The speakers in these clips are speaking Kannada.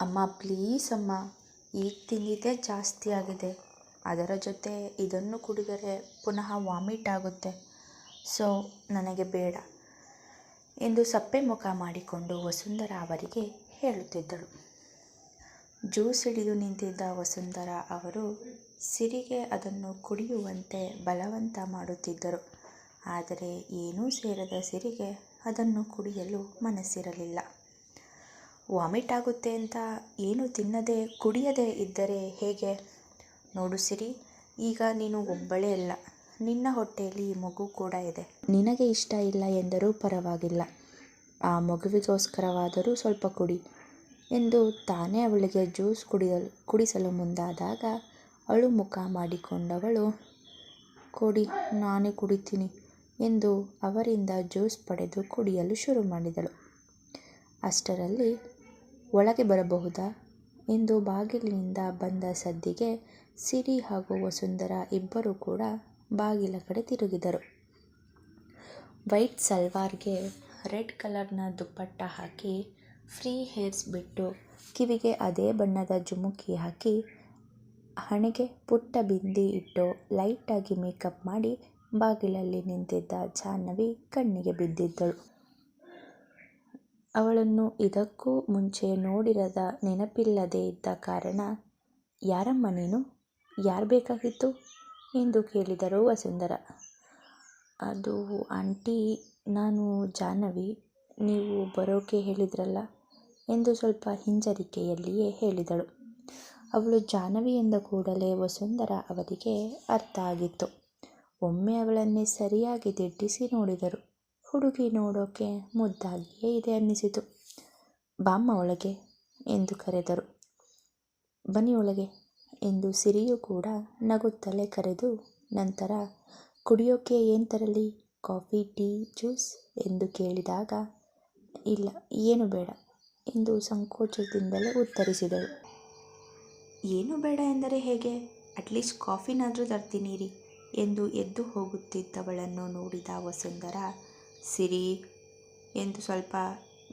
ಅಮ್ಮ ಪ್ಲೀಸ್ ಅಮ್ಮ, ಈಗ ತಿಂದಿದ್ದೇ ಜಾಸ್ತಿ ಆಗಿದೆ. ಅದರ ಜೊತೆ ಇದನ್ನು ಕುಡಿದರೆ ಪುನಃ ವಾಮಿಟ್ ಆಗುತ್ತೆ. ಸೊ ನನಗೆ ಬೇಡ. ಎಂದು ಸಪ್ಪೆ ಮುಖ ಮಾಡಿಕೊಂಡು ವಸುಂಧರಾ ಅವರಿಗೆ ಹೇಳುತ್ತಿದ್ದಳು. ಜ್ಯೂಸ್ ಹಿಡಿದು ನಿಂತಿದ್ದ ವಸುಂಧರಾ ಅವರು ಸಿರಿಗೆ ಅದನ್ನು ಕುಡಿಯುವಂತೆ ಬಲವಂತ ಮಾಡುತ್ತಿದ್ದರು. ಆದರೆ ಏನೂ ಸೇರದ ಸಿರಿಗೆ ಅದನ್ನು ಕುಡಿಯಲು ಮನಸ್ಸಿರಲಿಲ್ಲ. ವಾಮಿಟ್ ಆಗುತ್ತೆ ಅಂತ ಏನು ತಿನ್ನದೆ, ಕುಡಿಯದೇ ಇದ್ದರೆ ಹೇಗೆ? ನೋಡು ಸಿರಿ, ಈಗ ನೀನು ಒಬ್ಬಳೇ ಅಲ್ಲ. ನಿನ್ನ ಹೊಟ್ಟೆಯಲ್ಲಿ ಮಗು ಕೂಡ ಇದೆ. ನಿನಗೆ ಇಷ್ಟ ಇಲ್ಲ ಎಂದರೂ ಪರವಾಗಿಲ್ಲ. ಆ ಮಗುವಿಗೋಸ್ಕರವಾದರೂ ಸ್ವಲ್ಪ ಕುಡಿ ಎಂದು ತಾನೇ ಅವಳಿಗೆ ಜ್ಯೂಸ್ ಕುಡಿಯಲು, ಕುಡಿಸಲು ಮುಂದಾದಾಗ ಅಳು ಮುಖ ಮಾಡಿಕೊಂಡವಳು, ಕೊಡಿ, ನಾನೇ ಕುಡಿತೀನಿ ಎಂದು ಅವರಿಂದ ಜ್ಯೂಸ್ ಪಡೆದು ಕುಡಿಯಲು ಶುರು ಮಾಡಿದಳು. ಅಷ್ಟರಲ್ಲಿ ಒಳಗೆ ಬರಬಹುದಾ? ಎಂದು ಬಾಗಿಲಿನಿಂದ ಬಂದ ಸದ್ದಿಗೆ ಸಿರಿ ಹಾಗೂ ವಸುಂಧರ ಇಬ್ಬರೂ ಕೂಡ ಬಾಗಿಲ ಕಡೆ ತಿರುಗಿದರು. ವೈಟ್ ಸಲ್ವಾರ್ಗೆ ರೆಡ್ ಕಲರ್ನ ದುಪ್ಪಟ್ಟ ಹಾಕಿ, ಫ್ರೀ ಹೇರ್ಸ್ ಬಿಟ್ಟು ಕಿವಿಗೆ ಅದೇ ಬಣ್ಣದ ಜುಮುಕಿ ಹಾಕಿ, ಹಣೆಗೆ ಪುಟ್ಟ ಬಿಂದಿ ಇಟ್ಟು ಲೈಟಾಗಿ ಮೇಕಪ್ ಮಾಡಿ ಬಾಗಿಲಲ್ಲಿ ನಿಂತಿದ್ದ ಜಾಹ್ನವಿ ಕಣ್ಣಿಗೆ ಬಿದ್ದಿದ್ದಳು. ಅವಳನ್ನು ಇದಕ್ಕೂ ಮುಂಚೆ ನೋಡಿರದ ನೆನಪಿಲ್ಲದೆ ಇದ್ದ ಕಾರಣ, ಯಾರಮ್ಮ ನೀನು? ಯಾರು ಬೇಕಾಗಿತ್ತು? ಎಂದು ಕೇಳಿದರು ವಸುಂಧರ. ಅದು ಆಂಟಿ, ನಾನು ಜಾಹ್ನವಿ. ನೀವು ಬರೋಕೆ ಹೇಳಿದ್ರಲ್ಲ? ಎಂದು ಸ್ವಲ್ಪ ಹಿಂಜರಿಕೆಯಲ್ಲಿಯೇ ಹೇಳಿದಳು. ಅವಳು ಜಾಹ್ನವಿ ಎಂದ ಕೂಡಲೇ ವಸುಂಧರ ಅವರಿಗೆ ಅರ್ಥ ಆಗಿತ್ತು. ಒಮ್ಮೆ ಅವಳನ್ನೇ ಸರಿಯಾಗಿ ದಿಟ್ಟಿಸಿ ನೋಡಿದರು. ಹುಡುಗಿ ನೋಡೋಕೆ ಮುದ್ದಾಗಿಯೇ ಇದೆ ಅನ್ನಿಸಿತು. ಬಾಮ್ಮ ಒಳಗೆ ಎಂದು ಕರೆದರು. ಬನ್ನಿ ಒಳಗೆ ಎಂದು ಸಿರಿಯು ಕೂಡ ನಗುತ್ತಲೇ ಕರೆದು ನಂತರ, ಕುಡಿಯೋಕೆ ಏನು ತರಲಿ? ಕಾಫಿ, ಟೀ, ಜ್ಯೂಸ್ ಎಂದು ಕೇಳಿದಾಗ, ಇಲ್ಲ, ಏನು ಬೇಡ ಎಂದು ಸಂಕೋಚದಿಂದಲೇ ಉತ್ತರಿಸಿದಳು. ಏನು ಬೇಡ ಎಂದರೆ ಹೇಗೆ? ಅಟ್ಲೀಸ್ಟ್ ಕಾಫಿನಾದರೂ ತರ್ತೀನಿ ಎಂದು ಎದ್ದು ಹೋಗುತ್ತಿದ್ದವಳನ್ನು ನೋಡಿದ ವಸುಂಧರ ಸಿರಿ ಎಂದು ಸ್ವಲ್ಪ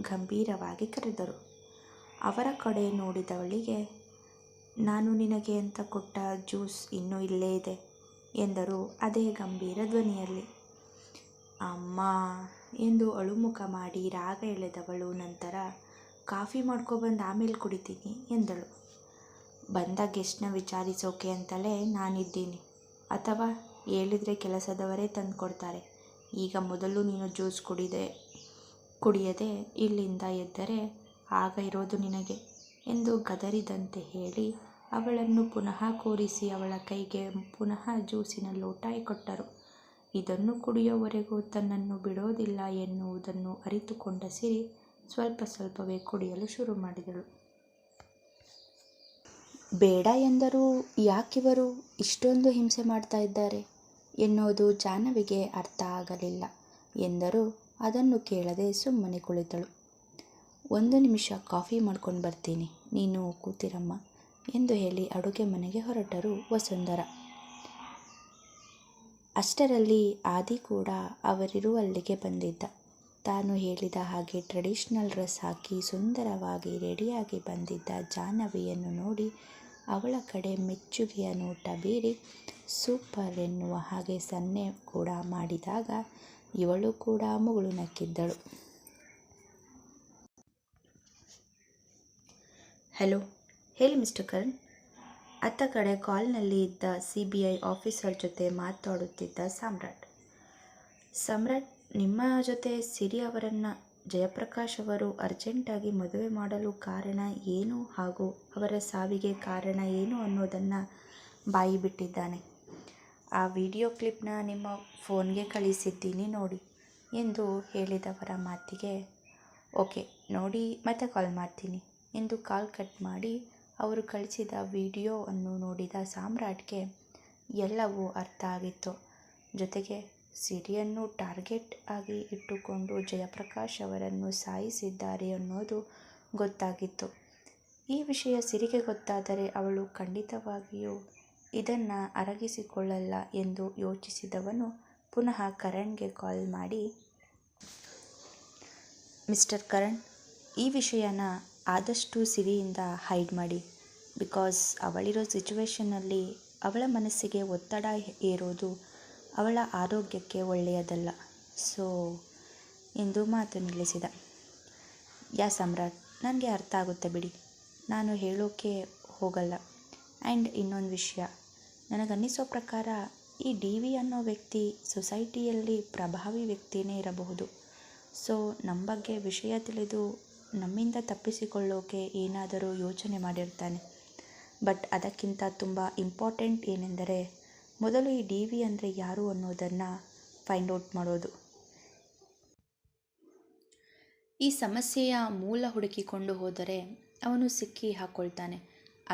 ಗಂಭೀರವಾಗಿ ಕರೆದರು. ಅವರ ಕಡೆ ನೋಡಿದವಳಿಗೆ, ನಾನು ನಿನಗೆ ಅಂತ ಕೊಟ್ಟ ಜ್ಯೂಸ್ ಇನ್ನೂ ಇಲ್ಲೇ ಇದೆ ಎಂದರು ಅದೇ ಗಂಭೀರ ಧ್ವನಿಯಲ್ಲಿ. ಅಮ್ಮ ಎಂದು ಅಳುಮುಖ ಮಾಡಿ ರಾಗ ಎಳೆದವಳು ನಂತರ, ಕಾಫಿ ಮಾಡ್ಕೊಬಂದು ಆಮೇಲೆ ಕುಡಿತೀನಿ ಎಂದಳು. ಬಂದ ಗೆಸ್ಟ್ನ ವಿಚಾರಿಸೋಕೆ ಅಂತಲೇ ನಾನಿದ್ದೀನಿ, ಅಥವಾ ಹೇಳಿದರೆ ಕೆಲಸದವರೇ ತಂದು ಕೊಡ್ತಾರೆ ಈಗ ಮೊದಲು ನೀನು ಜ್ಯೂಸ್ ಕುಡಿದೆ, ಕುಡಿಯದೆ ಇಲ್ಲಿಂದ ಎದ್ದರೆ ಆಗ ಇರೋದು ನಿನಗೆ ಎಂದು ಗದರಿದಂತೆ ಹೇಳಿ ಅವಳನ್ನು ಪುನಃ ಕೂರಿಸಿ ಅವಳ ಕೈಗೆ ಪುನಃ ಜ್ಯೂಸಿನ ಲೋಟ ಕೊಟ್ಟರು. ಇದನ್ನು ಕುಡಿಯೋವರೆಗೂ ತನ್ನನ್ನು ಬಿಡೋದಿಲ್ಲ ಎನ್ನುವುದನ್ನು ಅರಿತುಕೊಂಡ ಸಿರಿ ಸ್ವಲ್ಪ ಸ್ವಲ್ಪವೇ ಕುಡಿಯಲು ಶುರು ಮಾಡಿದಳು. ಬೇಡ ಎಂದರೂ ಯಾಕಿವರು ಇಷ್ಟೊಂದು ಹಿಂಸೆ ಮಾಡ್ತಾ ಇದ್ದಾರೆ? ಎನ್ನುವುದು ಜಾಹ್ನವಿಗೆ ಅರ್ಥ ಆಗಲಿಲ್ಲ ಎಂದರೂ. ಅದನ್ನು ಕೇಳದೆ ಸುಮ್ಮನೆ ಕುಳಿತಳು. ಒಂದು ನಿಮಿಷ ಕಾಫಿ ಮಾಡ್ಕೊಂಡು ಬರ್ತೀನಿ. ನೀನು ಕೂತಿರಮ್ಮ ಎಂದು ಹೇಳಿ ಅಡುಗೆ ಮನೆಗೆ ಹೊರಟರು ವಸುಂಧರ. ಅಷ್ಟರಲ್ಲಿ ಆದಿ ಕೂಡ ಅವರಿರುವಲ್ಲಿಗೆ ಬಂದಿದ್ದ. ತಾನು ಹೇಳಿದ ಹಾಗೆ ಟ್ರೆಡಿಷ್ನಲ್ ಡ್ರೆಸ್ ಹಾಕಿ ಸುಂದರವಾಗಿ ರೆಡಿಯಾಗಿ ಬಂದಿದ್ದ ಜಾಹ್ನವಿಯನ್ನು ನೋಡಿ ಅವಳ ಕಡೆ ಮೆಚ್ಚುಗೆಯ ನೋಟ ಬೀರಿ ಸೂಪರ್ ಎನ್ನುವ ಹಾಗೆ ಸನ್ನೆ ಕೂಡ ಮಾಡಿದಾಗ ಇವಳು ಕೂಡ ಮುಗುಳು ನಕ್ಕಿದ್ದಳು. ಹಲೋ ಹೇಳಿ ಮಿಸ್ಟರ್ ಕರಣ್. ಅತ್ತ ಕಡೆ ಕಾಲ್ನಲ್ಲಿ ಇದ್ದ ಸಿ ಬಿ ಐ ಆಫೀಸರ್ ಜೊತೆ ಮಾತಾಡುತ್ತಿದ್ದ ಸಾಮ್ರಾಟ್. ಸಮ್ರಾಟ್, ನಿಮ್ಮ ಜೊತೆ ಸಿರಿ ಅವರನ್ನು ಜಯಪ್ರಕಾಶ್ ಅವರು ಅರ್ಜೆಂಟಾಗಿ ಮದುವೆ ಮಾಡಲು ಕಾರಣ ಏನು ಹಾಗೂ ಅವರ ಸಾವಿಗೆ ಕಾರಣ ಏನು ಅನ್ನೋದನ್ನು ಬಾಯಿ ಬಿಟ್ಟಿದ್ದಾನೆ. ಆ ವಿಡಿಯೋ ಕ್ಲಿಪ್ನ ನಿಮ್ಮ ಫೋನ್ಗೆ ಕಳಿಸಿದ್ದೀನಿ ನೋಡಿ ಎಂದು ಹೇಳಿದವರ ಮಾತಿಗೆ, ಓಕೆ, ನೋಡಿ ಮತ್ತೆ ಕಾಲ್ ಮಾಡ್ತೀನಿ ಎಂದು ಕಾಲ್ ಕಟ್ ಮಾಡಿ ಅವರು ಕಳಿಸಿದ ವಿಡಿಯೋವನ್ನು ನೋಡಿದ ಸಾಮ್ರಾಟ್ಗೆ ಎಲ್ಲವೂ ಅರ್ಥ ಆಗಿತ್ತು. ಜೊತೆಗೆ ಸಿರಿಯನ್ನು ಟಾರ್ಗೆಟ್ ಆಗಿ ಇಟ್ಟುಕೊಂಡು ಜಯಪ್ರಕಾಶ್ ಅವರನ್ನು ಸಾಯಿಸಿದ್ದಾರೆ ಅನ್ನೋದು ಗೊತ್ತಾಗಿತ್ತು. ಈ ವಿಷಯ ಸಿರಿಗೆ ಗೊತ್ತಾದರೆ ಅವಳು ಖಂಡಿತವಾಗಿಯೂ ಇದನ್ನು ಅರಗಿಸಿಕೊಳ್ಳಲ್ಲ ಎಂದು ಯೋಚಿಸಿದವನು ಪುನಃ ಕರಣ್ಗೆ ಕಾಲ್ ಮಾಡಿ, ಮಿಸ್ಟರ್ ಕರಣ್, ಈ ವಿಷಯನ ಆದಷ್ಟು ಸಿರಿಯಿಂದ ಹೈಡ್ ಮಾಡಿ. ಬಿಕಾಸ್ ಅವಳಿರೋ ಸಿಚುವೇಶನ್ನಲ್ಲಿ ಅವಳ ಮನಸ್ಸಿಗೆ ಒತ್ತಡ ಏರೋದು ಅವಳ ಆರೋಗ್ಯಕ್ಕೆ ಒಳ್ಳೆಯದಲ್ಲ. ಸೋ, ಎಂದು ಮಾತು ನಿಲ್ಲಿಸಿದ. ಯಾ ಸಮ್ರಾಟ್, ನನಗೆ ಅರ್ಥ ಆಗುತ್ತೆ ಬಿಡಿ. ನಾನು ಹೇಳೋಕ್ಕೆ ಹೋಗಲ್ಲ. ಆ್ಯಂಡ್ ಇನ್ನೊಂದು ವಿಷಯ. ನನಗನ್ನಿಸೋ ಪ್ರಕಾರ, ಈ ಡಿ ವಿ ಅನ್ನೋ ವ್ಯಕ್ತಿ ಸೊಸೈಟಿಯಲ್ಲಿ ಪ್ರಭಾವಿ ವ್ಯಕ್ತಿಯೇ ಇರಬಹುದು. ಸೊ ನಮ್ಮ ಬಗ್ಗೆ ವಿಷಯ ತಿಳಿದು ನಮ್ಮಿಂದ ತಪ್ಪಿಸಿಕೊಳ್ಳೋಕೆ ಏನಾದರೂ ಯೋಚನೆ ಮಾಡಿರ್ತಾನೆ. ಬಟ್ ಅದಕ್ಕಿಂತ ತುಂಬ ಇಂಪಾರ್ಟೆಂಟ್ ಏನೆಂದರೆ ಮೊದಲು ಈ ಡಿ ವಿ ಅಂದರೆ ಯಾರು ಅನ್ನೋದನ್ನು ಫೈಂಡ್ ಔಟ್ ಮಾಡೋದು. ಈ ಸಮಸ್ಯೆಯ ಮೂಲ ಹುಡುಕಿಕೊಂಡು ಹೋದರೆ ಅವನು ಸಿಕ್ಕಿ ಹಾಕ್ಕೊಳ್ತಾನೆ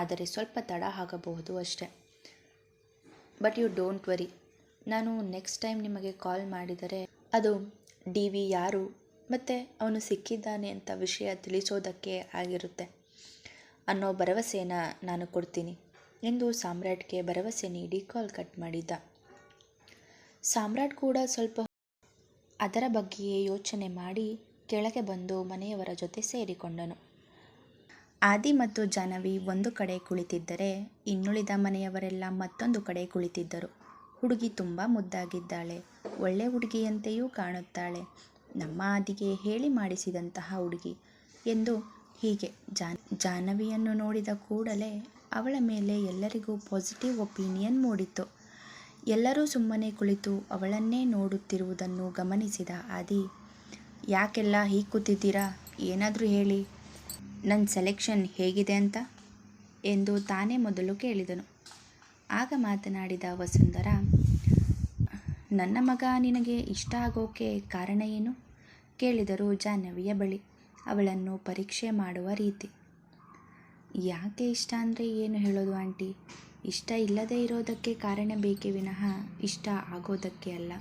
ಆದರೆ ಸ್ವಲ್ಪ ತಡ ಆಗಬಹುದು ಅಷ್ಟೆ. ಬಟ್ ಯು ಡೋಂಟ್ ವರಿ ನಾನು ನೆಕ್ಸ್ಟ್ ಟೈಮ್ ನಿಮಗೆ ಕಾಲ್ ಮಾಡಿದರೆ ಅದು ಡಿ ವಿ ಯಾರು ಮತ್ತು ಅವನು ಸಿಕ್ಕಿದ್ದಾನೆ ಅಂತ ವಿಷಯ ತಿಳಿಸೋದಕ್ಕೆ ಆಗಿರುತ್ತೆ. ಅನ್ನೋ ಭರವಸೆಯನ್ನು ನಾನು ಕೊಡ್ತೀನಿ. ಎಂದು ಸಾಮ್ರಾಟ್ಗೆ ಭರವಸೆ ನೀಡಿ ಕಾಲ್ ಕಟ್ ಮಾಡಿದ್ದ ಸಾಮ್ರಾಟ್ ಕೂಡ ಸ್ವಲ್ಪ ಅದರ ಬಗ್ಗೆಯೇ ಯೋಚನೆ ಮಾಡಿ ಕೆಳಗೆ ಬಂದು ಮನೆಯವರ ಜೊತೆ ಸೇರಿಕೊಂಡನು. ಆದಿ ಮತ್ತು ಜಾನವಿ ಒಂದು ಕಡೆ ಕುಳಿತಿದ್ದರೆ ಇನ್ನುಳಿದ ಮನೆಯವರೆಲ್ಲ ಮತ್ತೊಂದು ಕಡೆ ಕುಳಿತಿದ್ದರು. ಹುಡುಗಿ ತುಂಬ ಮುದ್ದಾಗಿದ್ದಾಳೆ. ಒಳ್ಳೆ ಹುಡುಗಿಯಂತೆಯೂ ಕಾಣುತ್ತಾಳೆ. ನಮ್ಮ ಆದಿಗೆ ಹೇಳಿ ಮಾಡಿಸಿದಂತಹ ಹುಡುಗಿ ಎಂದು ಹೀಗೆ ಜಾನ್ ಜಾಹ್ನವಿಯನ್ನು ನೋಡಿದ ಕೂಡಲೇ ಅವಳ ಮೇಲೆ ಎಲ್ಲರಿಗೂ ಪಾಸಿಟಿವ್ ಒಪಿನಿಯನ್ ಮೂಡಿತು. ಎಲ್ಲರೂ ಸುಮ್ಮನೆ ಕುಳಿತು ಅವಳನ್ನೇ ನೋಡುತ್ತಿರುವುದನ್ನು ಗಮನಿಸಿದ ಆದಿ, ಯಾಕೆಲ್ಲ ಹೀಗೆ ಕೂತಿದ್ದೀರಾ ಏನಾದರೂ ಹೇಳಿ. ನನ್ನ ಸೆಲೆಕ್ಷನ್ ಹೇಗಿದೆ ಅಂತ? ಎಂದು ತಾನೇ ಮೊದಲು ಕೇಳಿದನು. ಆಗ ಮಾತನಾಡಿದ ವಸುಂಧರ, ನನ್ನ ಮಗ ನಿನಗೆ ಇಷ್ಟ ಆಗೋಕೆ ಕಾರಣ ಏನು? ಕೇಳಿದರು ಜಾಹ್ನವಿಯ ಬಳಿ. ಅವಳನ್ನು ಪರೀಕ್ಷೆ ಮಾಡುವ ರೀತಿ. ಯಾಕೆ ಇಷ್ಟ ಅಂದರೆ ಏನು ಹೇಳೋದು ಆಂಟಿ? ಇಷ್ಟ ಇಲ್ಲದೇ ಇರೋದಕ್ಕೆ ಕಾರಣ ಬೇಕೇ ವಿನಃ ಇಷ್ಟ ಆಗೋದಕ್ಕೆ ಅಲ್ಲ.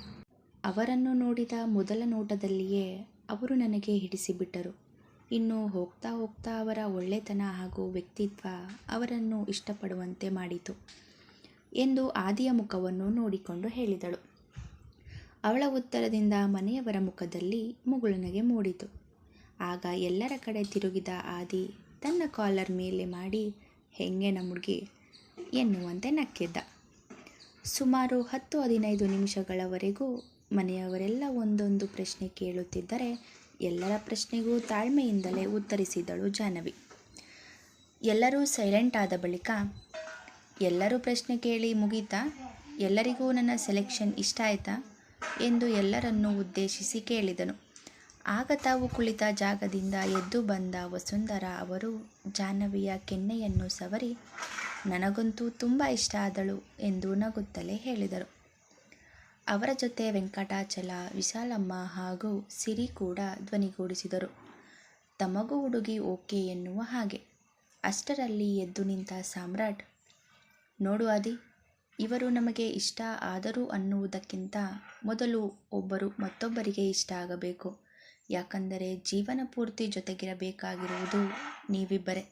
ಅವರನ್ನು ನೋಡಿದ ಮೊದಲ ನೋಟದಲ್ಲಿಯೇ ಅವರು ನನಗೆ ಹಿಡಿಸಿಬಿಟ್ಟರು. ಇನ್ನು ಹೋಗ್ತಾ ಹೋಗ್ತಾ ಅವರ ಒಳ್ಳೆತನ ಹಾಗೂ ವ್ಯಕ್ತಿತ್ವ ಅವರನ್ನು ಇಷ್ಟಪಡುವಂತೆ ಮಾಡಿತು ಎಂದು ಆದಿಯ ಮುಖವನ್ನು ನೋಡಿಕೊಂಡು ಹೇಳಿದಳು. ಅವಳ ಉತ್ತರದಿಂದ ಮನೆಯವರ ಮುಖದಲ್ಲಿ ಮುಗುಳುನಗೆ ಮೂಡಿತು. ಆಗ ಎಲ್ಲರ ಕಡೆ ತಿರುಗಿದ ಆದಿ ತನ್ನ ಕಾಲರ್ ಮೇಲೆ ಮಾಡಿ, ಹೆಂಗೆ ಹುಡುಗಿ ಎನ್ನುವಂತೆ ನಕ್ಕಿದ್ದ. ಸುಮಾರು ಹತ್ತು ಹದಿನೈದು ನಿಮಿಷಗಳವರೆಗೂ ಮನೆಯವರೆಲ್ಲ ಒಂದೊಂದು ಪ್ರಶ್ನೆ ಕೇಳುತ್ತಿದ್ದರೆ ಎಲ್ಲರ ಪ್ರಶ್ನೆಗೂ ತಾಳ್ಮೆಯಿಂದಲೇ ಉತ್ತರಿಸಿದಳು ಜಾಹ್ನವಿ. ಎಲ್ಲರೂ ಸೈಲೆಂಟ್ ಆದ ಬಳಿಕ, ಎಲ್ಲರೂ ಪ್ರಶ್ನೆ ಕೇಳಿ ಮುಗೀತಾ? ಎಲ್ಲರಿಗೂ ನನ್ನ ಸೆಲೆಕ್ಷನ್ ಇಷ್ಟ ಆಯ್ತಾ? ಎಂದು ಎಲ್ಲರನ್ನೂ ಉದ್ದೇಶಿಸಿ ಕೇಳಿದನು. ಆಗ ತಾವು ಕುಳಿತ ಜಾಗದಿಂದ ಎದ್ದು ಬಂದ ವಸುಂಧರ ಅವರು ಜಾಹ್ನವಿಯ ಕೆನ್ನೆಯನ್ನು ಸವರಿ, ನನಗಂತೂ ತುಂಬ ಇಷ್ಟ ಆದಳು ಎಂದು ನಗುತ್ತಲೇ ಹೇಳಿದರು. ಅವರ ಜೊತೆ ವೆಂಕಟಾಚಲ, ವಿಶಾಲಮ್ಮ ಹಾಗೂ ಸಿರಿ ಕೂಡ ಧ್ವನಿಗೂಡಿಸಿದರು. ತಮಗೂ ಹುಡುಗಿ ಓಕೆ ಎನ್ನುವ ಹಾಗೆ. ಅಷ್ಟರಲ್ಲಿ ಎದ್ದು ನಿಂತ ಸಾಮ್ರಾಟ್, ನೋಡು ಆದಿ, ಇವರು ನಮಗೆ ಇಷ್ಟ ಆದರು ಅನ್ನುವುದಕ್ಕಿಂತ ಮೊದಲು ಒಬ್ಬರು ಮತ್ತೊಬ್ಬರಿಗೆ ಇಷ್ಟ ಆಗಬೇಕು. ಯಾಕಂದರೆ ಜೀವನ ಪೂರ್ತಿ ಜೊತೆಗಿರಬೇಕಾಗಿರುವುದು ನೀವಿಬ್ಬರೇ.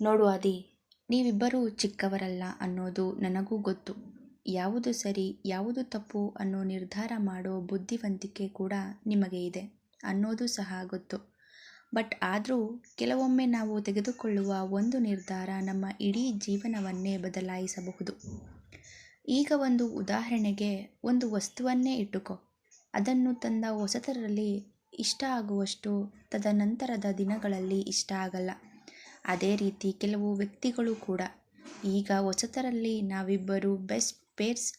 ನೋಡು ಆದಿ, ನೀವಿಬ್ಬರೂ ಚಿಕ್ಕವರಲ್ಲ ಅನ್ನೋದು ನನಗೂ ಗೊತ್ತು. ಯಾವುದು ಸರಿ, ಯಾವುದು ತಪ್ಪು ಅನ್ನೋ ನಿರ್ಧಾರ ಮಾಡೋ ಬುದ್ಧಿವಂತಿಕೆ ಕೂಡ ನಿಮಗೆ ಇದೆ ಅನ್ನೋದು ಸಹ ಗೊತ್ತು. ಬಟ್ ಆದರೂ ಕೆಲವೊಮ್ಮೆ ನಾವು ತೆಗೆದುಕೊಳ್ಳುವ ಒಂದು ನಿರ್ಧಾರ ನಮ್ಮ ಇಡೀ ಜೀವನವನ್ನೇ ಬದಲಾಯಿಸಬಹುದು. ಈಗ ಒಂದು ಉದಾಹರಣೆಗೆ ಒಂದು ವಸ್ತುವನ್ನೇ ಇಟ್ಟುಕೋ. ಅದನ್ನು ತಂದ ಹೊಸತರಲ್ಲಿ ಇಷ್ಟ ಆಗುವಷ್ಟು ತದನಂತರದ ದಿನಗಳಲ್ಲಿ ಇಷ್ಟ ಆಗಲ್ಲ. ಅದೇ ರೀತಿ ಕೆಲವು ವ್ಯಕ್ತಿಗಳು ಕೂಡ. ಈಗ ಹೊಸತರಲ್ಲಿ ನಾವಿಬ್ಬರು ಬೆಸ್ಟ್ ಪೇರ್ಸ್.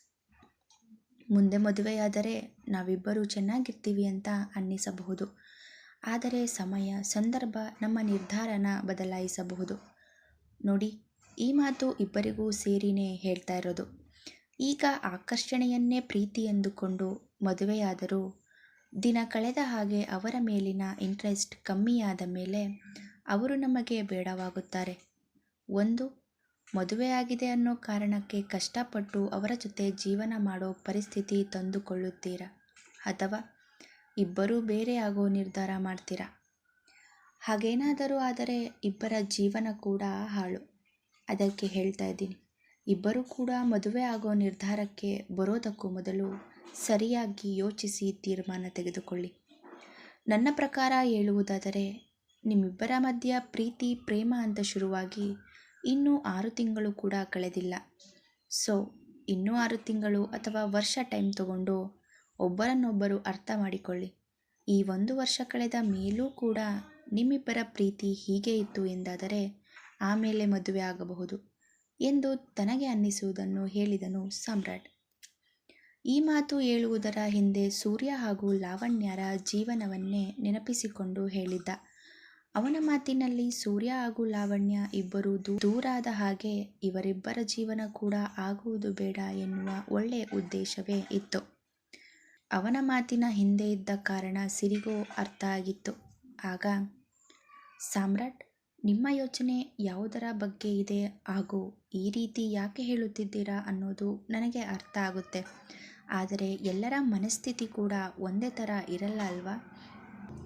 ಮುಂದೆ ಮದುವೆಯಾದರೆ ನಾವಿಬ್ಬರು ಚೆನ್ನಾಗಿರ್ತೀವಿ ಅಂತ ಅನ್ನಿಸಬಹುದು. ಆದರೆ ಸಮಯ, ಸಂದರ್ಭ, ನಮ್ಮ ನಿರ್ಧಾರನ ಬದಲಾಯಿಸಬಹುದು. ನೋಡಿ, ಈ ಮಾತು ಇಬ್ಬರಿಗೂ ಸೇರಿನೇ ಹೇಳ್ತಾ ಇರೋದು. ಈಗ ಆಕರ್ಷಣೆಯನ್ನೇ ಪ್ರೀತಿ ಎಂದುಕೊಂಡು ಮದುವೆಯಾದರೂ ದಿನ ಕಳೆದ ಹಾಗೆ ಅವರ ಮೇಲಿನ ಇಂಟ್ರೆಸ್ಟ್ ಕಮ್ಮಿಯಾದ ಮೇಲೆ ಅವರು ನಮಗೆ ಬೇಡವಾಗುತ್ತಾರೆ. ಒಂದು, ಮದುವೆಯಾಗಿದೆ ಅನ್ನೋ ಕಾರಣಕ್ಕೆ ಕಷ್ಟಪಟ್ಟು ಅವರ ಜೊತೆ ಜೀವನ ಮಾಡೋ ಪರಿಸ್ಥಿತಿ ತಂದುಕೊಳ್ಳುತ್ತೀರಾ? ಅಥವಾ ಇಬ್ಬರೂ ಬೇರೆ ಆಗೋ ನಿರ್ಧಾರ ಮಾಡ್ತೀರಾ? ಹಾಗೇನಾದರೂ ಆದರೆ ಇಬ್ಬರ ಜೀವನ ಕೂಡ ಹಾಳು. ಅದಕ್ಕೆ ಹೇಳ್ತಾ ಇದ್ದೀನಿ. ಇಬ್ಬರೂ ಕೂಡ ಮದುವೆ ಆಗೋ ನಿರ್ಧಾರಕ್ಕೆ ಬರೋದಕ್ಕೂ ಮೊದಲು ಸರಿಯಾಗಿ ಯೋಚಿಸಿ ತೀರ್ಮಾನ ತೆಗೆದುಕೊಳ್ಳಿ. ನನ್ನ ಪ್ರಕಾರ ಹೇಳುವುದಾದರೆ, ನಿಮ್ಮಿಬ್ಬರ ಮಧ್ಯ ಪ್ರೀತಿ, ಪ್ರೇಮ ಅಂತ ಶುರುವಾಗಿ ಇನ್ನೂ ಆರು ತಿಂಗಳು ಕೂಡ ಕಳೆದಿಲ್ಲ. ಸೊ, ಇನ್ನೂ ಆರು ತಿಂಗಳು ಅಥವಾ ವರ್ಷ ಟೈಮ್ ತಗೊಂಡು ಒಬ್ಬರನ್ನೊಬ್ಬರು ಅರ್ಥ ಮಾಡಿಕೊಳ್ಳಿ. ಈ ಒಂದು ವರ್ಷ ಕಳೆದ ಮೇಲೂ ಕೂಡ ನಿಮ್ಮಿಬ್ಬರ ಪ್ರೀತಿ ಹೀಗೆ ಇತ್ತು ಎಂದಾದರೆ ಆಮೇಲೆ ಮದುವೆ ಆಗಬಹುದು ಎಂದು ತನಗೆ ಅನ್ನಿಸುವುದನ್ನು ಹೇಳಿದನು ಸಾಮ್ರಾಟ್. ಈ ಮಾತು ಹೇಳುವುದರ ಹಿಂದೆ ಸೂರ್ಯ ಹಾಗೂ ಲಾವಣ್ಯರ ಜೀವನವನ್ನೇ ನೆನಪಿಸಿಕೊಂಡು ಹೇಳಿದ್ದ. ಅವನ ಮಾತಿನಲ್ಲಿ ಸೂರ್ಯ ಹಾಗೂ ಲಾವಣ್ಯ ಇಬ್ಬರು ದೂರಾದ ಹಾಗೆ ಇವರಿಬ್ಬರ ಜೀವನ ಕೂಡ ಆಗುವುದು ಬೇಡ ಎನ್ನುವ ಒಳ್ಳೆಯ ಉದ್ದೇಶವೇ ಇತ್ತು. ಅವನ ಮಾತಿನ ಹಿಂದೆ ಇದ್ದ ಕಾರಣ ಸಿರಿಗೂ ಅರ್ಥ ಆಗಿತ್ತು. ಆಗ, ಸಾಮ್ರಾಟ್, ನಿಮ್ಮ ಯೋಚನೆ ಯಾವುದರ ಬಗ್ಗೆ ಇದೆ? ಹಾಗೂ ಈ ರೀತಿ ಯಾಕೆ ಹೇಳುತ್ತಿದ್ದೀರಾ ಅನ್ನೋದು ನನಗೆ ಅರ್ಥ ಆಗುತ್ತೆ. ಆದರೆ ಎಲ್ಲರ ಮನಸ್ಥಿತಿ ಕೂಡ ಒಂದೇ ಥರ ಇರಲ್ಲ ಅಲ್ವಾ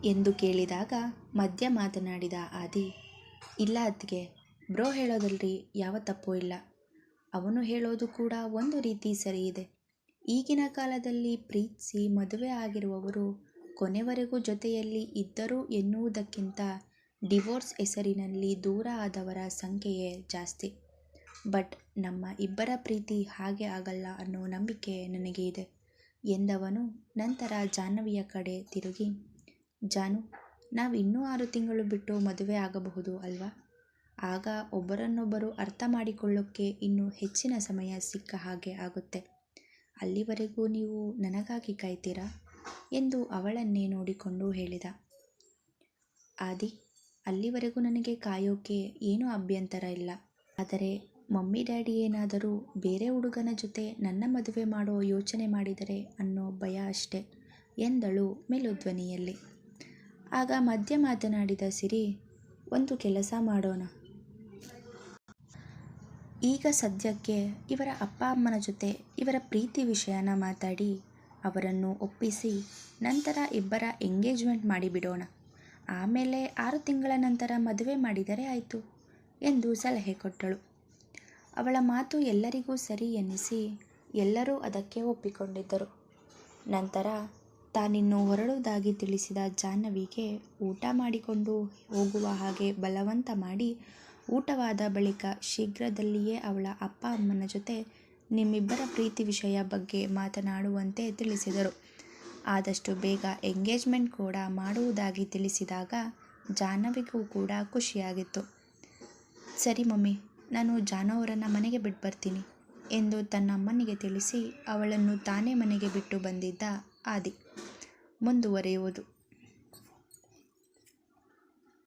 ಎಂದು ಕೇಳಿದಾಗ ಮಧ್ಯ ಮಾತನಾಡಿದ ಆದಿ, ಇಲ್ಲ ಅತ್ತಿಗೆ, ಬ್ರೋ ಹೇಳೋದಲ್ರಿ, ಯಾವ ತಪ್ಪು ಇಲ್ಲ. ಅವನು ಹೇಳೋದು ಕೂಡ ಒಂದು ರೀತಿ ಸರಿ ಇದೆ. ಈಗಿನ ಕಾಲದಲ್ಲಿ ಪ್ರೀತಿಸಿ ಮದುವೆ ಆಗಿರುವವರು ಕೊನೆವರೆಗೂ ಜೊತೆಯಲ್ಲಿ ಇದ್ದರು ಎನ್ನುವುದಕ್ಕಿಂತ ಡಿವೋರ್ಸ್ ಹೆಸರಿನಲ್ಲಿ ದೂರ ಆದವರ ಸಂಖ್ಯೆಯೇ ಜಾಸ್ತಿ. ಬಟ್ ನಮ್ಮ ಇಬ್ಬರ ಪ್ರೀತಿ ಹಾಗೆ ಆಗಲ್ಲ ಅನ್ನೋ ನಂಬಿಕೆ ನನಗೆ ಇದೆ. ಎಂದವನು ನಂತರ ಜಾಹ್ನವಿಯ ಕಡೆ ತಿರುಗಿ, ಜಾನು, ನಾವು ಇನ್ನೂ ಆರು ತಿಂಗಳು ಬಿಟ್ಟು ಮದುವೆ ಆಗಬಹುದು ಅಲ್ವಾ? ಆಗ ಒಬ್ಬರನ್ನೊಬ್ಬರು ಅರ್ಥ ಮಾಡಿಕೊಳ್ಳೋಕ್ಕೆ ಇನ್ನೂ ಹೆಚ್ಚಿನ ಸಮಯ ಸಿಕ್ಕ ಹಾಗೆ ಆಗುತ್ತೆ. ಅಲ್ಲಿವರೆಗೂ ನೀವು ನನಗಾಗಿ ಕಾಯ್ತೀರಾ? ಎಂದು ಅವಳನ್ನೇ ನೋಡಿಕೊಂಡು ಹೇಳಿದ. ಆದಿ, ಅಲ್ಲಿವರೆಗೂ ನನಗೆ ಕಾಯೋಕೆ ಏನೂ ಅಭ್ಯಂತರ ಇಲ್ಲ. ಆದರೆ ಮಮ್ಮಿ ಡ್ಯಾಡಿ ಏನಾದರೂ ಬೇರೆ ಹುಡುಗನ ಜೊತೆ ನನ್ನ ಮದುವೆ ಮಾಡೋ ಯೋಚನೆ ಮಾಡಿದರೆ ಅನ್ನೋ ಭಯ ಅಷ್ಟೆ, ಎಂದಳು ಮೆಲುಧ್ವನಿಯಲ್ಲಿ. ಆಗ ಮಧ್ಯ ಮಾತನಾಡಿದ ಸಿರಿ, ಒಂದು ಕೆಲಸ ಮಾಡೋಣ. ಈಗ ಸದ್ಯಕ್ಕೆ ಇವರ ಅಪ್ಪ ಅಮ್ಮನ ಜೊತೆ ಇವರ ಪ್ರೀತಿ ವಿಷಯನ ಮಾತಾಡಿ, ಅವರನ್ನು ಒಪ್ಪಿಸಿ ನಂತರ ಇಬ್ಬರ ಎಂಗೇಜ್ಮೆಂಟ್ ಮಾಡಿಬಿಡೋಣ. ಆಮೇಲೆ ಆರು ತಿಂಗಳ ನಂತರ ಮದುವೆ ಮಾಡಿದರೆ ಆಯಿತು, ಎಂದು ಸಲಹೆ ಕೊಟ್ಟಳು. ಅವಳ ಮಾತು ಎಲ್ಲರಿಗೂ ಸರಿ ಎನ್ನಿಸಿ ಎಲ್ಲರೂ ಅದಕ್ಕೆ ಒಪ್ಪಿಕೊಂಡಿದ್ದರು. ನಂತರ ತಾನಿನ್ನು ಹೊರಡುವುದಾಗಿ ತಿಳಿಸಿದ ಜಾಹ್ನವಿಗೆ ಊಟ ಮಾಡಿಕೊಂಡು ಹೋಗುವ ಹಾಗೆ ಬಲವಂತ ಮಾಡಿ ಊಟವಾದ ಬಳಿಕ ಶೀಘ್ರದಲ್ಲಿಯೇ ಅವಳ ಅಪ್ಪ ಅಮ್ಮನ ಜೊತೆ ನಿಮ್ಮಿಬ್ಬರ ಪ್ರೀತಿ ವಿಷಯ ಬಗ್ಗೆ ಮಾತನಾಡುವಂತೆ ತಿಳಿಸಿದರು. ಆದಷ್ಟು ಬೇಗ ಎಂಗೇಜ್ಮೆಂಟ್ ಕೂಡ ಮಾಡುವುದಾಗಿ ತಿಳಿಸಿದಾಗ ಜಾಹ್ನವಿಗೂ ಕೂಡ ಖುಷಿಯಾಗಿತ್ತು. ಸರಿ ಮಮ್ಮಿ ನಾನು ಜಾನವರನ್ನ ಮನೆಗೆ ಬಿಟ್ಟು ಬರ್ತೀನಿ ಎಂದು ತನ್ನ ಅಮ್ಮನಿಗೆ ತಿಳಿಸಿ ಅವಳನ್ನು ತಾನೇ ಮನೆಗೆ ಬಿಟ್ಟು ಬಂದಿದ್ದ ಆದಿ. ಮುಂದುವರಿಯುವುದು.